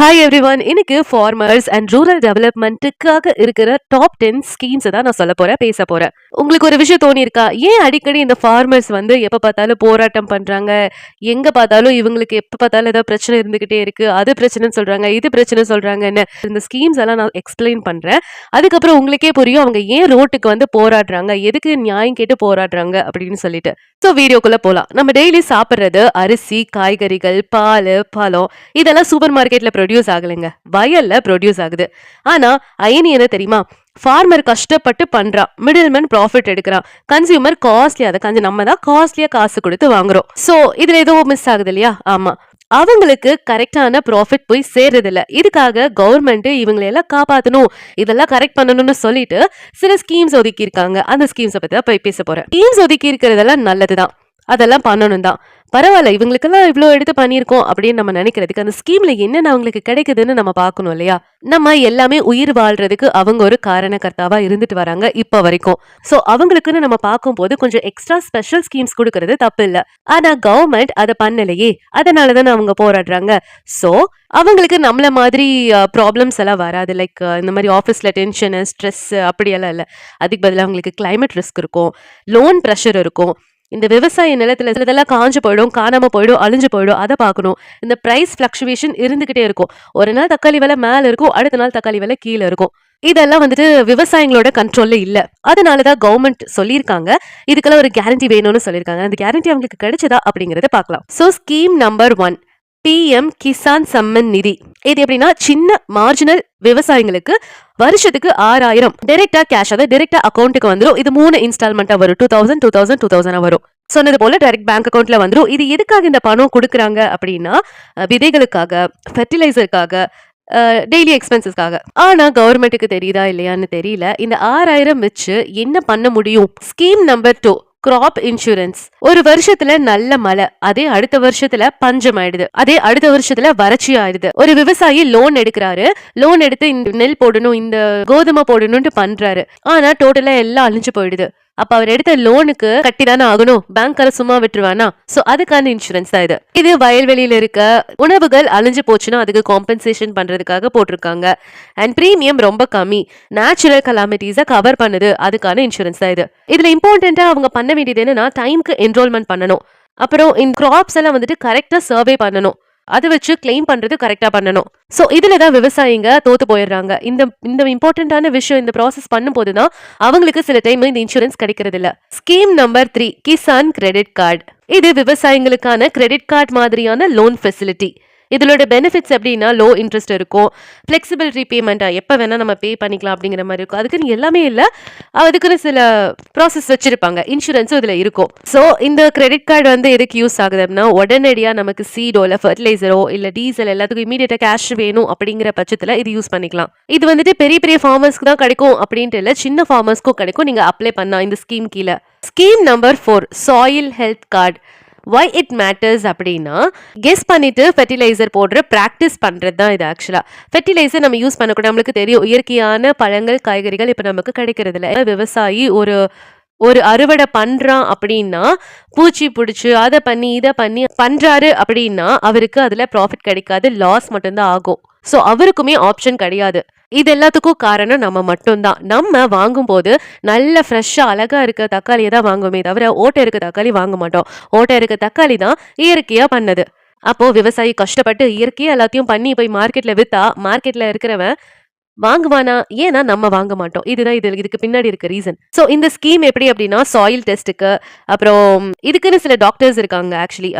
Hi everyone இன்னைக்கு farmers and rural டெவலப்மெண்ட்டுக்காக இருக்கிற டாப் டென் ஸ்கீம்ஸை தான் நான் சொல்ல போறேன் பேச போறேன். உங்களுக்கு ஒரு விஷயம் தோணியிருக்கா? ஏன் அடிக்கடி இந்த ஃபார்மர்ஸ் வந்து எப்போ பார்த்தாலும் போராட்டம் பண்றாங்க? எங்க பார்த்தாலும் இவங்களுக்கு எப்போ பார்த்தாலும் ஏதாவது பிரச்சனை இருந்துகிட்டே இருக்கு. அது பிரச்சனைன்னு சொல்றாங்க இது பிரச்சனை சொல்றாங்கன்னு. இந்த ஸ்கீம்ஸ் எல்லாம் நான் எக்ஸ்பிளைன் பண்றேன். அதுக்கப்புறம் உங்களுக்கே புரியும் அவங்க ஏன் ரோட்டுக்கு வந்து போராடுறாங்க? எதுக்கு நியாயம் கேட்டு போராடுறாங்க? அப்படின்னு சொல்லிட்டு. ஸோ வீடியோக்குள்ள போகலாம் நம்ம டெய்லி சாப்பிட்றது அரிசி காய்கறிகள் பால் பழம். இதெல்லாம் சூப்பர் மார்க்கெட்ல ப்ரொடியூஸ் ஆகலைங்க. வயல்ல ப்ரொடியூஸ் ஆகுது. ஆனா அயனி என்ன தெரியுமா? ஃபார்மர் கஷ்டப்பட்டு பண்றான் மிடில்மேன் ப்ராஃபிட் எடுக்கிறான் கன்சியூமர் காஸ்ட்லி அதை கஞ்சி நம்ம தான் காஸ்ட்லியா காசு கொடுத்து வாங்குறோம். சோ இதுல ஏதோ மிஸ் ஆகுது இல்லையா? ஆமா. அவங்களுக்கு கரெக்டான ப்ராஃபிட் போய் சேர்றதில்ல. இதுக்காக கவர்மெண்ட் இவங்களை எல்லாம் இதெல்லாம் கரெக்ட் பண்ணணும்னு சொல்லிட்டு சில ஸ்கீம்ஸ் ஒதுக்கி இருக்காங்க அந்த ஸ்கீம்ஸை பற்றி தான் போய் பேச போறேன். ஸ்கீம்ஸ் ஒதுக்கி இருக்கிறதெல்லாம் நல்லதுதான். அதெல்லாம் பண்ணணும் தான் பரவாயில்ல இவங்களுக்கெல்லாம் இவ்வளோ எடுத்து பண்ணியிருக்கோம் அப்படின்னு நம்ம நினைக்கிறதுக்கு அந்த ஸ்கீம்ல என்னென்ன அவங்களுக்கு கிடைக்குதுன்னு நம்ம பார்க்கணும் இல்லையா? நம்ம எல்லாமே உயிர் வாழ்றதுக்கு அவங்க ஒரு காரணக்கர்த்தாவா இருந்துட்டு வராங்க இப்போ வரைக்கும். ஸோ அவங்களுக்குன்னு நம்ம பார்க்கும்போது கொஞ்சம் எக்ஸ்ட்ரா ஸ்பெஷல் ஸ்கீம்ஸ் கொடுக்கறது தப்பு இல்லை ஆனா கவர்மெண்ட் அதை பண்ணலையே. அதனால தானே அவங்க போராடுறாங்க. ஸோ அவங்களுக்கு நம்மள மாதிரி ப்ராப்ளம்ஸ் எல்லாம் வராது. லைக் இந்த மாதிரி ஆஃபீஸில் டென்ஷனு ஸ்ட்ரெஸ் அப்படியெல்லாம் இல்லை. அதுக்கு பதிலாக அவங்களுக்கு கிளைமேட் ரிஸ்க் இருக்கும். லோன் ப்ரெஷர் இருக்கும். இந்த விவசாய நிலத்தில் சிலதெல்லாம் காஞ்சு போயிடும் காணாம போயிடும் அழிஞ்சு போயிடும். அதை பார்க்கணும். இந்த பிரைஸ் ஃபிளக்சுவேஷன் இருந்துகிட்டே இருக்கும். ஒரு நாள் தக்காளி விலை மேல இருக்கும் அடுத்த நாள் தக்காளி விலை கீழே இருக்கும். இதெல்லாம் வந்துட்டு விவசாயிகளோட கண்ட்ரோல்ல இல்ல. அதனாலதான் கவர்மெண்ட் சொல்லியிருக்காங்க. இதுக்கெல்லாம் ஒரு கேரண்டி வேணும்னு சொல்லியிருக்காங்க. அந்த கேரண்டி அவங்களுக்கு கிடைச்சதா அப்படிங்கறத பார்க்கலாம். So scheme number one PM Kisan Samman Nidhi இது எப்படின்னா சின்ன மார்ஜினல் விவசாயிங்களுக்கு வருஷத்துக்கு ஆறாயிரம் டைரக்டா கேஷ் அதாவது டைரக்டா அக்கௌண்ட்டுக்கு வந்துடும் இது மூணு இன்ஸ்டால்மெண்டா வரும். Two thousand two thousand two thousand வரும். சொன்னது போல டைரக்ட் பேங்க் அக்கௌண்ட்ல வந்துடும் இது எதுக்காக இந்த பணம் கொடுக்குறாங்க அப்படின்னா விதைகளுக்காக ஃபெர்டிலைசருக்காக டெய்லி எக்ஸ்பென்சஸ்க்காக ஆனா கவர்மெண்ட்டுக்கு தெரியுதா இல்லையான்னு தெரியல. இந்த ஆறாயிரம் வச்சு என்ன பண்ண முடியும்? Scheme number two crop insurance ஒரு வருஷத்துல நல்ல மழை அதே அடுத்த வருஷத்துல பஞ்சம் ஆயிடுது அதே அடுத்த வருஷத்துல வறட்சி ஆயிடுது ஒரு விவசாயி லோன் எடுக்கிறாரு லோன் எடுத்து இந்த நெல் போடணும் இந்த கோதுமை போடணும்னு பண்றாரு. ஆனா டோட்டலா எல்லாம் அழிஞ்சு போயிடுது. அப்ப அவர் எடுத்த லோனுக்கு கட்டி தானே ஆகணும் பேங்க்கார சும்மா விட்டுருவானா? சோ அதுக்கான இன்சூரன்ஸ் தான் இது. இது வயல்வெளியில இருக்க உணவுகள் அழிஞ்சு போச்சுன்னா அதுக்கு காம்பன்சேஷன் பண்றதுக்காக போட்டிருக்காங்க. அண்ட் பிரீமியம் ரொம்ப கம்மி. நேச்சுரல் கலாமிட்டிஸை கவர் பண்ணுது. அதுக்கான இன்சூரன்ஸ் தான் இது. இதுல இம்பார்ட்டண்டா அவங்க பண்ண வேண்டியது என்னன்னா டைம்க்கு என்ரோல்மெண்ட் பண்ணணும். அப்புறம் இந்த கிராப்ஸ் எல்லாம் வந்துட்டு கரெக்டா சர்வே பண்ணணும். அதை வச்சு கிளைம் பண்றது கரெக்டா பண்ணணும். ஸோ இதுல தான் விவசாயிங்க தோத்து போயிடுறாங்க. இந்த இந்த இம்பார்ட்டன்டான விஷயம் இந்த ப்ராசஸ் பண்ணும்போது தான் அவங்களுக்கு சில டைம் இந்த இன்சூரன்ஸ் கிடைக்கிறது இல்ல scheme number three Kisan credit card இது விவசாயிகளுக்கான கிரெடிட் கார்டு மாதிரியான லோன் ஃபெசிலிட்டி இதோட பெனிஃபிட்ஸ் எப்படின்னா லோ இன்ட்ரெஸ்ட் இருக்கும். ஃப்ளெக்சிபிள் ரீபேமெண்ட்டாக எப்போ வேணால் நம்ம பே பண்ணிக்கலாம் அப்படிங்கிற மாதிரி இருக்கும். அதுக்குன்னு எல்லாமே இல்லை. அதுக்குன்னு சில ப்ராசஸ் வச்சுருப்பாங்க. இன்சூரன்ஸும் இதில் இருக்கும். ஸோ இந்த கிரெடிட் கார்டு வந்து எதுக்கு யூஸ் ஆகுது அப்படின்னா உடனடியாக நமக்கு சீடோ இல்லை ஃபர்டிலைசரோ இல்லை டீசல் எல்லாத்துக்கும் இமீடியட்டாக கேஷ் வேணும் அப்படிங்கிற பட்சத்தில் இது யூஸ் பண்ணிக்கலாம். இது வந்துட்டு பெரிய பெரிய ஃபார்மர்ஸ்க்கு தான் கிடைக்கும் அப்படின்ட்டு இல்லை சின்ன ஃபார்மர்ஸ்க்கும் கிடைக்கும். நீங்கள் அப்ளை பண்ணலாம் இந்த ஸ்கீம் கீழே. Scheme number four soil health card why it matters அப்படின்னா கெஸ் பண்ணிட்டு ஃபெர்டிலைசர் போடுற ப்ராக்டிஸ் பண்ணுறது தான் இது ஆக்சுவலாக ஃபெர்டிலைசர் நம்ம யூஸ் பண்ணக்கூடாது நம்மளுக்கு தெரியும் இயற்கையான பழங்கள் காய்கறிகள் இப்போ நமக்கு கிடைக்கிறது இல்லை விவசாயி ஒரு ஒரு அறுவடை பண்ணுறான் அப்படின்னா பூச்சி பிடிச்சி அதை பண்ணி இதை பண்ணி பண்ணுறாரு அப்படின்னா அவருக்கு அதில் ப்ராஃபிட் கிடைக்காது லாஸ் மட்டும்தான் ஆகும். ஸோ அவருக்குமே ஆப்ஷன் கிடையாது. இது எல்லாத்துக்கும் காரணம் நம்ம மட்டும்தான். நம்ம வாங்கும்போது நல்ல ஃப்ரெஷ்ஷாக அழகாக இருக்க தக்காளியை தான் வாங்குவோமே தவிர ஓட்டை இருக்க தக்காளி வாங்க மாட்டோம். ஓட்டை இருக்க தக்காளி தான் இயற்கையாக பண்ணது. அப்போது விவசாயி கஷ்டப்பட்டு இயற்கையாக எல்லாத்தையும் பண்ணி போய் மார்க்கெட்டில் விற்றா மார்க்கெட்டில் இருக்கிறவன் வாங்குவானா? ஏன்னா நம்ம வாங்க மாட்டோம். இதுதான் இது இதுக்கு பின்னாடி இருக்க ரீசன் ஸோ இந்த ஸ்கீம் எப்படி அப்படின்னா சாயில் டெஸ்ட்டுக்கு அப்புறம் இதுக்குன்னு சில டாக்டர்ஸ் இருக்காங்க ஆக்சுவலி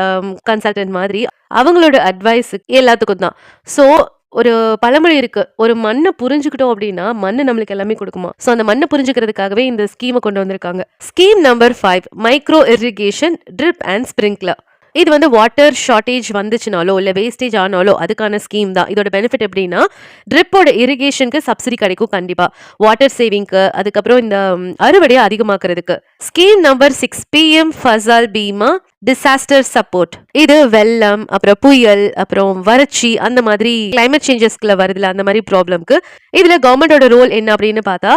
கன்சல்டன்ட் um, மாதிரி. அவங்களோட அட்வைஸ் எல்லாத்துக்கும் தான். ஸோ ஒரு பழமொழி இருக்கு. ஒரு மண்ணை புரிஞ்சுக்கிட்டோம் அப்படின்னா மண்ணு நம்மளுக்கு எல்லாமே கொடுக்குமா? ஸோ அந்த மண்ணை புரிஞ்சுக்கிறதுக்காகவே இந்த ஸ்கீமை கொண்டு வந்திருக்காங்க. Scheme number five micro irrigation drip and sprinkler இது வந்து வாட்டர் ஷார்ட்டேஜ் வந்துச்சுனாலோ இல்லை வேஸ்டேஜ் ஆனாலோ அதுக்கான ஸ்கீம் தான். இதோட பெனிஃபிட் எப்படின்னா ட்ரிப்போட இரிகேஷனுக்கு சப்சிடி கிடைக்கும் கண்டிப்பாக வாட்டர் சேவிங்க்கு அதுக்கப்புறம் இந்த அறுவடையை அதிகமாக்குறதுக்கு. Scheme number six PM Fasal Bima disaster support இது வெள்ளம் அப்புறம் புயல் அப்புறம் வறட்சி அந்த மாதிரி கிளைமேட் சேஞ்சஸ்க்குள்ள வருதுல அந்த மாதிரி ப்ராப்ளம்க்கு இதுல கவர்மெண்டோட ரோல் என்ன அப்படின்னு பார்த்தா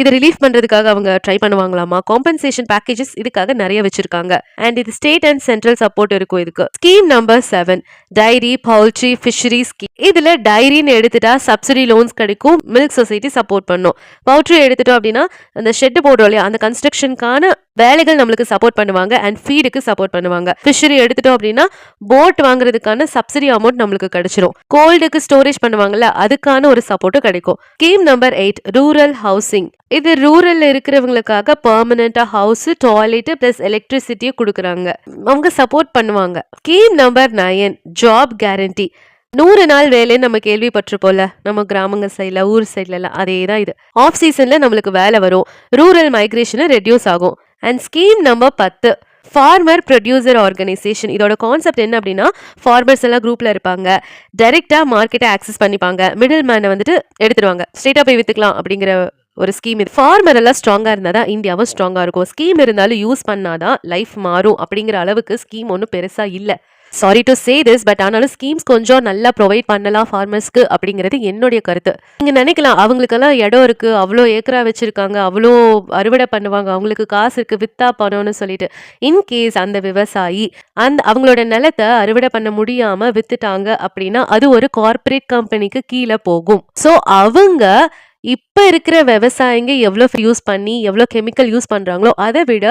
இதை ரிலீஃப் பண்ணுறதுக்காக அவங்க ட்ரை பண்ணுவாங்களாமா? காம்பன்சேஷன் பேக்கேஜஸ் இதுக்காக நிறைய வச்சிருக்காங்க. அண்ட் இது ஸ்டேட் அண்ட் சென்ட்ரல் சப்போர்ட் இருக்கும் இதுக்கு. Scheme number seven dairy poultry fishery scheme இதில் டைரின்னு எடுத்துட்டா சப்சிடி லோன்ஸ் கிடைக்கும் மில்க் சொசைட்டி சப்போர்ட் பண்ணும். பவுல்ட்ரி எடுத்துட்டோம் அப்படின்னா அந்த ஷெட் போடுறோம் இல்லையா? அந்த கன்ஸ்ட்ரக்ஷனுக்கான வேலைகள் நம்மளுக்கு சப்போர்ட் பண்ணுவாங்க அண்ட் ஃபீடுக்கு சப்போர்ட் பண்ணுவாங்க. ஃபிஷரி எடுத்துட்டோம் அப்படின்னா போட் வாங்குறதுக்கான சப்சிடி அமௌண்ட் நம்மளுக்கு கிடைச்சிரும். கோல்டுக்கு ஸ்டோரேஜ் பண்ணுவாங்கல்ல அதுக்கான ஒரு சப்போர்ட்டும் கிடைக்கும். Scheme number eight rural housing இது ரூரல்ல இருக்கிறவங்களுக்காக பெர்மனண்டா ஹவுஸ் டாய்லெட் பிளஸ் எலக்ட்ரிசிட்டியை கொடுக்குறாங்க. அவங்க சப்போர்ட் பண்ணுவாங்க. Scheme number nine job guarantee நூறு நாள் வேலைன்னு நம்ம கேள்விப்பட்டிருப்போம்ல நம்ம கிராமங்க சைடில் ஊர் சைட்ல எல்லாம் அதே தான் இது ஆஃப் சீசன்ல நம்மளுக்கு வேலை வரும். ரூரல் மைக்ரேஷனை ரெடியூஸ் ஆகும். அண்ட் ஸ்கீம் நம்பர் பத்து ஃபார்மர் ப்ரொடியூசர் ஆர்கனைசேஷன் இதோட கான்செப்ட் என்ன அப்படின்னா ஃபார்மர்ஸ் எல்லாம் குரூப்பில் இருப்பாங்க. டைரெக்டாக மார்க்கெட்டை ஆக்சஸ் பண்ணிப்பாங்க. மிடில் மேனை வந்துட்டு எடுத்துருவாங்க. ஸ்ட்ரெயிட்டாக போய் வித்துக்கலாம் அப்படிங்கிற ஒரு ஸ்கீம் இது. ஃபார்மர் எல்லாம் ஸ்ட்ராங்காக இருந்தால் தான் இந்தியாவும் ஸ்ட்ராங்காக இருக்கும். ஸ்கீம் இருந்தாலும் யூஸ் பண்ணாதான் லைஃப் மாறும் அப்படிங்கிற அளவுக்கு ஸ்கீம் ஒன்றும் பெருசாக இல்லை. Sorry to say this but ஆனாலும் ஸ்கீம்ஸ் கொஞ்சம் நல்லா ப்ரொவைட் பண்ணலாம் ஃபார்மர்ஸ்க்கு அப்படிங்கிறது என்னுடைய கருத்து. நீங்கள் நினைக்கலாம் அவங்களுக்கெல்லாம் இடம் இருக்குது அவ்வளோ ஏக்கரா வச்சுருக்காங்க அவ்வளோ அறுவடை பண்ணுவாங்க அவங்களுக்கு காசு இருக்குது வித்தா பணம்னு சொல்லிட்டு. இன்கேஸ் அந்த விவசாயி அந்த அவங்களோட நிலத்தை அறுவடை பண்ண முடியாமல் வித்துட்டாங்க அப்படின்னா அது ஒரு கார்ப்பரேட் கம்பெனிக்கு கீழே போகும். ஸோ அவங்க இப்போ இருக்கிற விவசாயிங்க எவ்வளோ யூஸ் பண்ணி எவ்வளோ கெமிக்கல் யூஸ் பண்ணுறாங்களோ அதை விட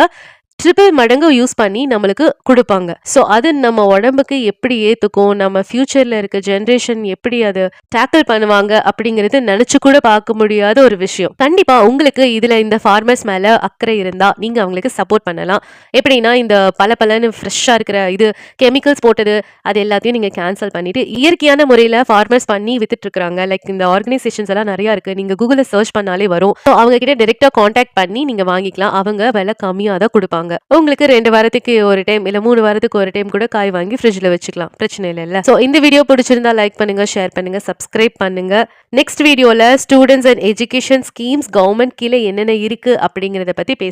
ட்ரிபிள் மடங்கு யூஸ் பண்ணி நம்மளுக்கு கொடுப்பாங்க. ஸோ அது நம்ம உடம்புக்கு எப்படி ஏற்றுக்கும் நம்ம ஃப்யூச்சரில் இருக்க ஜென்ரேஷன் எப்படி அதை டேக்கிள் பண்ணுவாங்க அப்படிங்கிறது நினச்சி கூட பார்க்க முடியாத ஒரு விஷயம். கண்டிப்பாக உங்களுக்கு இதில் இந்த ஃபார்மர்ஸ் மேலே அக்கறை இருந்தால் நீங்கள் அவங்களுக்கு சப்போர்ட் பண்ணலாம். எப்படின்னா இந்த பல பலன்னு ஃப்ரெஷ்ஷாக இருக்கிற இது கெமிக்கல்ஸ் போட்டது அது எல்லாத்தையும் நீங்கள் கேன்சல் பண்ணிவிட்டு இயற்கையான முறையில் ஃபார்மர்ஸ் பண்ணி வித்துட்ருக்குறாங்க லைக் இந்த ஆர்கனைசேஷன்ஸ் எல்லாம் நிறையா இருக்குது நீங்கள் கூகுளில் சர்ச் பண்ணாலே வரும். ஸோ அவங்க கிட்ட டேரெக்டாக காண்டாக்ட் பண்ணி நீங்கள் வாங்கிக்கலாம். அவங்க விலை கம்மியாக தான் கொடுப்பாங்க. உங்களுக்கு ரெண்டு வாரத்துக்கு ஒரு டைம் இல்லை மூணு வாரத்துக்கு ஒரு டைம் கூட காய் வாங்கி ஃப்ரிட்ஜில் வச்சுக்கலாம். பிரச்சனை இல்லை ஸோ இந்த வீடியோ பிடிச்சிருந்தா லைக் பண்ணுங்க ஷேர் பண்ணுங்க சப்ஸ்கிரைப் பண்ணுங்க. நெக்ஸ்ட் வீடியோவில் students and education schemes government கீழே என்னென்ன இருக்கு அப்படிங்கிறத பற்றி பேச